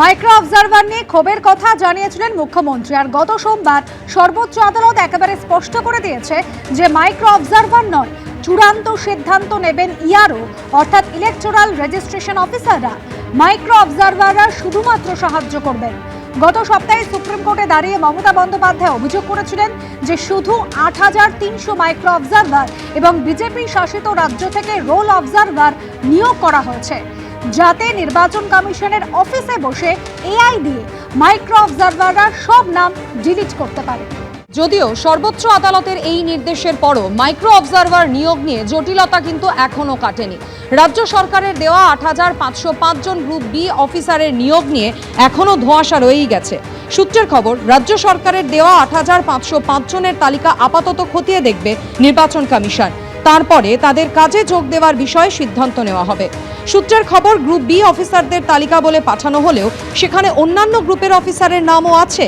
Micro observer নিয়ে ক্ষোভের কথা জানিয়েছিলেন মুখ্যমন্ত্রী। আর গত সোমবার সর্বোচ্চ আদালত একেবারে স্পষ্ট করে দিয়েছে যে মাইক্রো অবজারভার নয়, চূড়ান্ত সিদ্ধান্ত নেবেন ইয়ারও, অর্থাৎ ইলেকটোরাল রেজিস্ট্রেশন অফিসাররা মাইক্রো অবজারভাররা শুধুমাত্র সাহায্য করবেন। গত সপ্তাহে সুপ্রিম কোর্টে দাঁড়িয়ে মমতা বন্দ্যোপাধ্যায় অভিযোগ করেছিলেন যে শুধু আট হাজার তিনশো মাইক্রো অবজারভার এবং বিজেপি শাসিত রাজ্য থেকে রোল অবজারভার নিয়োগ করা হয়েছে। যাতে নির্বাচন কমিশনের অফিসে বসে এআই দিয়ে মাইক্রো অবজারভাররা সব নাম ডিলিট করতে পারে। যদিও সর্বোচ্চ আদালতের এই নির্দেশের পরও মাইক্রো অবজারভার নিয়োগ নিয়ে জটিলতা কিন্তু এখনও কাটেনি। রাজ্য সরকারের দেওয়া আট হাজার পাঁচশো জন গ্রুপ বি অফিসারের নিয়োগ নিয়ে এখনও ধোঁয়াশা রয়েই গেছে। সূত্রের খবর, রাজ্য সরকারের দেওয়া আট হাজার পাঁচশো পাঁচ জনের তালিকা আপাতত খতিয়ে দেখবে নির্বাচন কমিশন। তারপরে তাদের কাজে যোগ দেওয়ার বিষয়ে সিদ্ধান্ত নেওয়া হবে। সূত্রের খবর, গ্রুপ বি অফিসারদের তালিকা বলে পাঠানো হলেও সেখানে অন্যান্য গ্রুপের অফিসারের নামও আছে।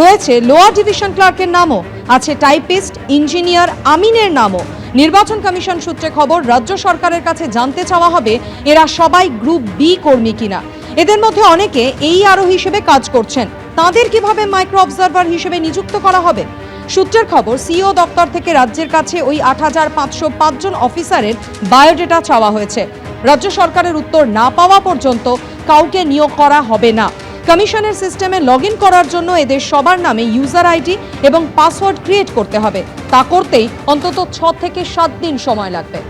রয়েছে লোয়ার ডিভিশন ক্লার্কের নামও, আছে টাইপিস্ট, ইঞ্জিনিয়ার আমিনের নামও। নির্বাচন কমিশন সূত্রে খবর, রাজ্য সরকারের কাছে জানতে চাওয়া হবে এরা সবাই গ্রুপ বি কর্মী কিনা। এদের মধ্যে অনেকে এই আরও হিসেবে কাজ করছেন। তাদের কীভাবে মাইক্রো অবজারভার হিসেবে নিযুক্ত করা হবে? সূত্রের খবর সিও দপ্তর থেকে রাজ্যের কাছে ওই আট হাজার পাঁচশো পাঁচজন অফিসারের বায়োডেটা চাওয়া হয়েছে। রাজ্য সরকারের উত্তর না পাওয়া পর্যন্ত কাউকে নিয়োগ করা হবে না। কমিশনের সিস্টেমে লগ করার জন্য এদের সবার নামে ইউজার আইডি এবং পাসওয়ার্ড ক্রিয়েট করতে হবে। তা করতেই অন্তত ছ থেকে সাত দিন সময় লাগবে।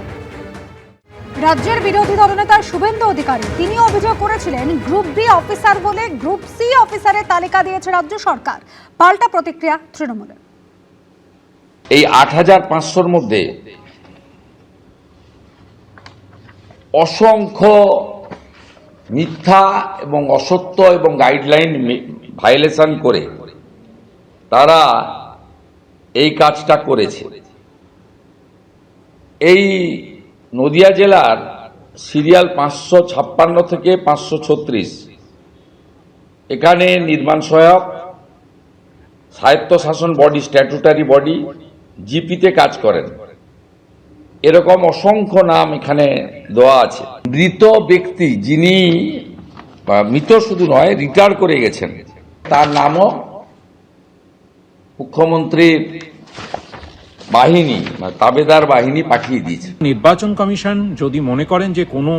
রাজ্যের বিরোধী দলনেতা শুভেন্দু অধিকারী তিনি অভিযোগ করেছিলেন, গ্রুপ বি অফিসার বলে গ্রুপ সি অফিসারের তালিকা দিয়েছে রাজ্য সরকার। পাল্টা প্রতিক্রিয়া তৃণমূলের। এই আট হাজার পাঁচশোর মধ্যে অসংখ্য মিথ্যা এবং অসত্য এবং গাইডলাইন ভায়োলেশন করে তারা এই কাজটা করেছে। এই নদিয়া জেলার সিরিয়াল পাঁচশো ছাপ্পান্ন থেকে পাঁচশো ছত্রিশ। এখানে নির্মাণ সহায়ক, স্বায়ত্তশাসন বডি, স্ট্যাটুটারি বডি জিপিতে কাজ করেন। এরকম অসংখ্য নাম এখানে দেওয়া আছে। মৃত ব্যক্তি যিনি মৃত শুধু নয়, রিটায়ার করে গেছেন। তার নামও মুখ্যমন্ত্রীর বাহিনী তাবেদার বাহিনী পাঠিয়ে দিয়েছে। নির্বাচন কমিশন যদি মনে করেন যে কোনো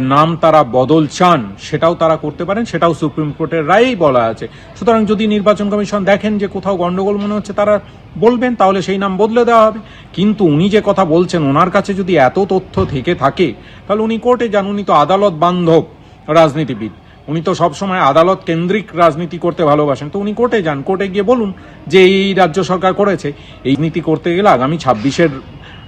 নাম তারা বদল চান, সেটাও তারা করতে পারেন, সেটাও সুপ্রিম কোর্টের রায়েই বলা আছে। সুতরাং যদি নির্বাচন কমিশন দেখেন যে কোথাও গণ্ডগোল মনে হচ্ছে, তারা বলবেন, তাহলে সেই নাম বদলে দেওয়া হবে। কিন্তু উনি যে কথা বলছেন, ওনার কাছে যদি এত তথ্য থেকে থাকে, তাহলে উনি কোর্টে যান, উনি তো আদালত বান্ধব রাজনীতিবিদ। উনি তো সবসময় আদালত কেন্দ্রিক রাজনীতি করতে ভালোবাসেন। তো উনি কোর্টে যান, কোর্টে গিয়ে বলুন যে এই রাজ্য সরকার করেছে। এই নীতি করতে গেলে আগামী ছাব্বিশের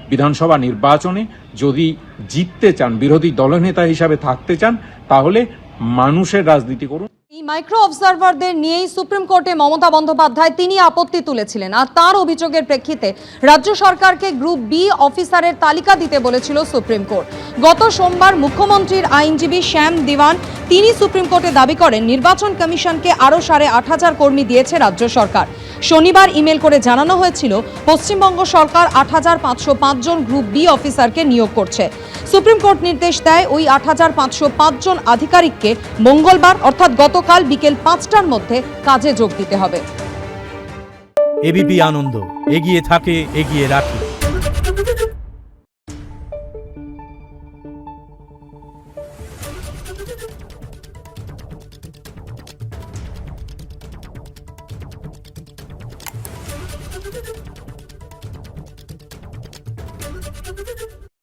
বিধানসভা নির্বাচনে যদি জিততে চান বিরোধী দলনেতা হিসাবে থাকতে চান তাহলে মানুষের রাজনীতি করুন। মাইক্রো অবজারভারদের নিয়েই সুপ্রিম কোর্টে মমতা বন্দ্যোপাধ্যায় তিনি আপত্তি তুলেছিলেন। আর তার অভিযোগের প্রেক্ষিতে রাজ্য সরকারকে গ্রুপ বি অফিসারের তালিকা দিতে বলেছিল সুপ্রিম কোর্ট গত সোমবার মুখ্যমন্ত্রীর আইনজীবী শ্যাম দিওয়ান তিনি সুপ্রিম কোর্টে দাবি করেন, নির্বাচন কমিশনকে আরও সাড়ে আট হাজার কর্মী দিয়েছে রাজ্য সরকার। শনিবার ইমেল করে জানানো হয়েছিল, পশ্চিমবঙ্গ সরকার আট হাজার পাঁচশো জন গ্রুপ বি অফিসারকে নিয়োগ করছে। সুপ্রিম কোর্ট নির্দেশ দেয় ওই আট হাজার পাঁচশো পাঁচজন আধিকারিককে মঙ্গলবার, অর্থাৎ গতকাল বিকেল পাঁচটার মধ্যে কাজে যোগ দিতে হবে। এবিপি আনন্দ এগিয়ে থাকে এগিয়ে রাখে।